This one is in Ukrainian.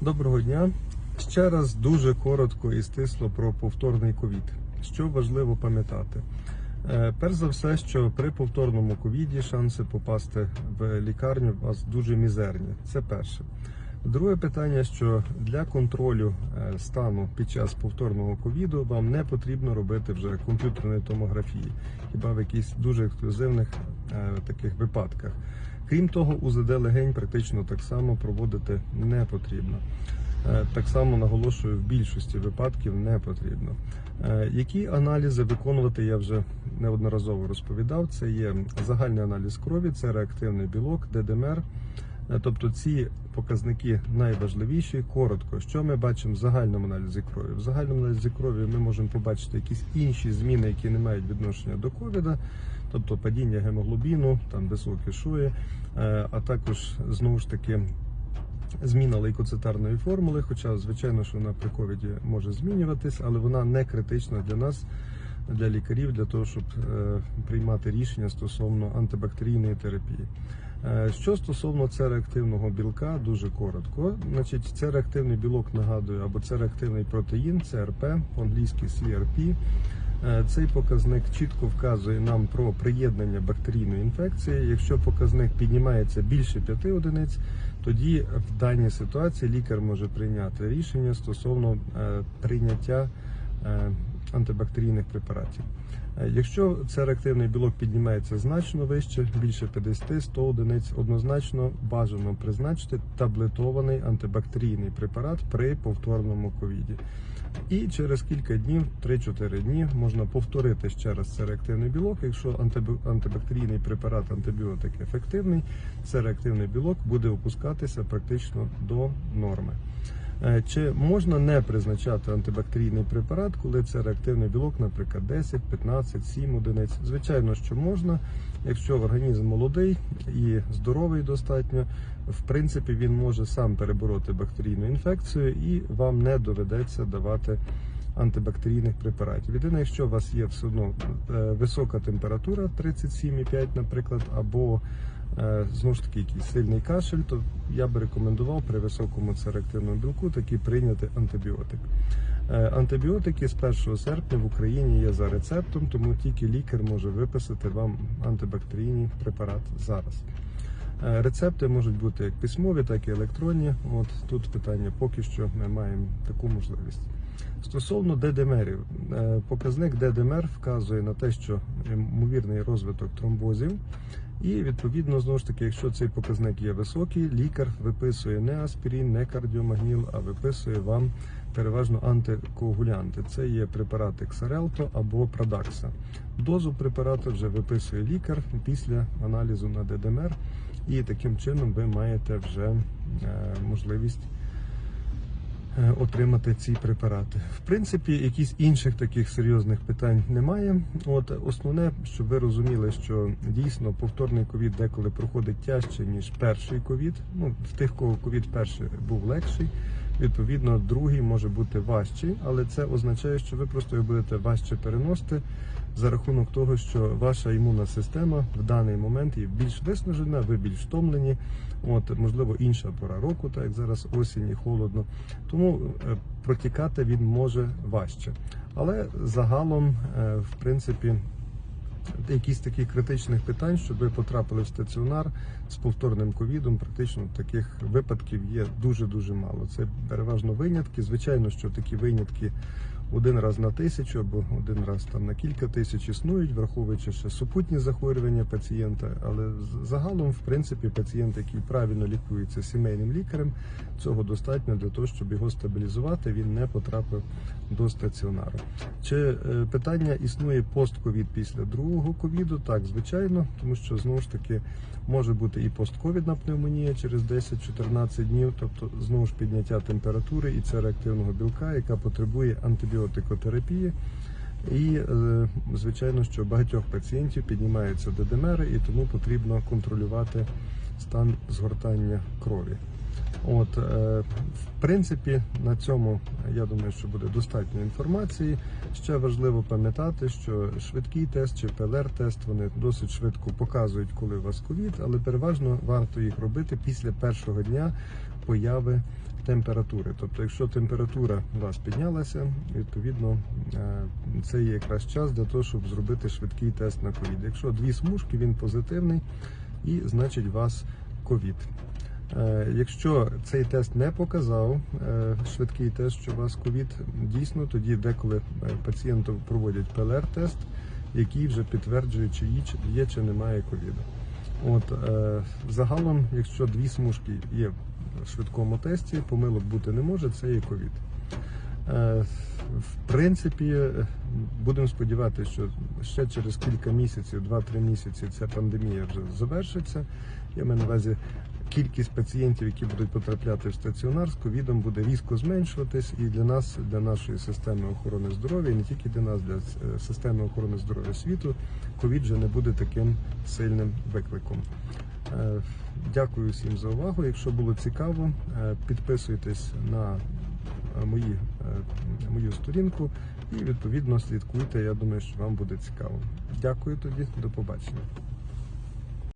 Доброго дня. Ще раз дуже коротко і стисло про повторний ковід. Що важливо пам'ятати? Е, Перш за все, що при повторному ковіді шанси попасти в лікарню у вас дуже мізерні. Це перше. Друге питання, що для контролю е, стану під час повторного ковіду вам не потрібно робити вже комп'ютерної томографії, хіба в якихось дуже ексклюзивних е, таких випадках. Крім того, УЗД легень практично так само проводити не потрібно. Е, Так само наголошую, в більшості випадків не потрібно. Е, Які аналізи виконувати, я вже неодноразово розповідав. Це є загальний аналіз крові, це реактивний білок, ДДМР. Е, Тобто ці показники найважливіші. Коротко, що ми бачимо в загальному аналізі крові. В загальному аналізі крові ми можемо побачити якісь інші зміни, які не мають відношення до ковіда, тобто падіння гемоглобіну, там високі шої, е, а також знову ж таки. Зміна лейкоцитарної формули, хоча, звичайно, що вона при ковіді може змінюватись, але вона не критична для нас, для лікарів, для того, щоб е, приймати рішення стосовно антибактерійної терапії. Е, Що стосовно цереактивного білка, дуже коротко. Значить, цереактивний білок нагадую, або цереактивний протеїн, ЦРП, по-англійськи CRP. Е, Цей показник чітко вказує нам про приєднання бактерійної інфекції. Якщо показник піднімається більше 5 одиниць, тоді в даній ситуації лікар може прийняти рішення стосовно е, прийняття е, антибактерійних препаратів. Е, Якщо цей реактивний білок піднімається значно вище, більше 50-100 одиниць, однозначно бажано призначити таблетований антибактерійний препарат при повторному ковіді. І через кілька днів, 3-4 дні, можна повторити ще раз цей реактивний білок. Якщо антибактерійний препарат, антибіотик ефективний, цей реактивний білок буде опускатися практично до норми. Е, Чи можна не призначати антибактерійний препарат, коли це реактивний білок, наприклад, 10, 15, 7 одиниць? Звичайно, що можна, якщо організм молодий і здоровий достатньо, в принципі, він може сам перебороти бактерійну інфекцію і вам не доведеться давати антибактерійних препаратів. Єдине, якщо у вас є все одно е, висока температура 37,5, наприклад, або знову ж таки якийсь сильний кашель, то я би рекомендував при високому цереактивному білку таки прийняти антибіотик. Е, Антибіотики з 1 серпня в Україні є за рецептом, тому тільки лікар може виписати вам антибактерійний препарат зараз. Е, Рецепти можуть бути як письмові, так і електронні. От тут питання поки що ми маємо таку можливість. Стосовно ДДМРів, е, показник ДДМР вказує на те, що ймовірний розвиток тромбозів. І відповідно, знову ж таки, якщо цей показник є високий, лікар виписує не аспірин, не кардіомагніл, а виписує вам переважно антикоагулянти. Це є препарати Ксарелто або Продакса. Дозу препарату вже виписує лікар після аналізу на ДДМР, і таким чином ви маєте вже е, можливість отримати ці препарати. В принципі, якісь інших таких серйозних питань немає. От основне, щоб ви розуміли, що дійсно повторний ковід деколи проходить тяжче ніж перший ковід. Ну в тих, кого ковід перший був легший. Відповідно, другий може бути важчий, але це означає, що ви просто його будете важче переносити за рахунок того, що ваша імунна система в даний момент є більш виснажена, ви більш втомлені. От можливо інша пора року, так як зараз осінь і холодно. Тому е, протікати він може важче. Але загалом, е, в принципі, якісь таких критичних питань, щоб ви потрапили в стаціонар з повторним ковідом, практично таких випадків є дуже дуже мало. Це переважно винятки. Звичайно, що такі винятки один раз на тисячу або один раз там на кілька тисяч існують, враховуючи ще супутні захворювання пацієнта. Але загалом, в принципі, пацієнт, який правильно лікується сімейним лікарем, цього достатньо для того, щоб його стабілізувати. Він не потрапив до стаціонару. Чи е, питання існує постковід після другого ковіду? Так, звичайно, тому що знову ж таки може бути і постковідна пневмонія через 10-14 днів, тобто знову ж підняття температури і це реактивного білка, яка потребує антибіотикотерапії. І е, звичайно, що багатьох пацієнтів піднімаються ДДМР, і тому потрібно контролювати стан згортання крові. От, е, в принципі, на цьому я думаю, що буде достатньо інформації. Ще важливо пам'ятати, що швидкий тест чи ПЛР-тест вони досить швидко показують, коли у вас ковід, але переважно варто їх робити після першого дня появи температури. Тобто, якщо температура у вас піднялася, відповідно е, це є якраз час для того, щоб зробити швидкий тест на ковід. Якщо дві смужки, він позитивний і значить у вас ковід. Е, Якщо цей тест не показав е, швидкий тест, що у вас ковід, дійсно тоді деколи пацієнту проводять ПЛР-тест, який вже підтверджує, чи є, чи немає ковіду. От загалом, якщо дві смужки є швидкому тесті, помилок бути не може, це є ковід. Е, в принципі, е, будемо сподіватися, що ще через кілька місяців, 2-3 місяці, ця пандемія вже завершиться. Я маю на увазі кількість пацієнтів, які будуть потрапляти в стаціонар з ковідом, буде різко зменшуватись, і для нас, для нашої системи охорони здоров'я, і не тільки для нас, для е, системи охорони здоров'я світу, ковід вже не буде таким сильним викликом. Е, Дякую всім за увагу. Якщо було цікаво, е, підписуйтесь на е, мої, мою сторінку і відповідно слідкуйте. Я думаю, що вам буде цікаво. Дякую тоді, до побачення.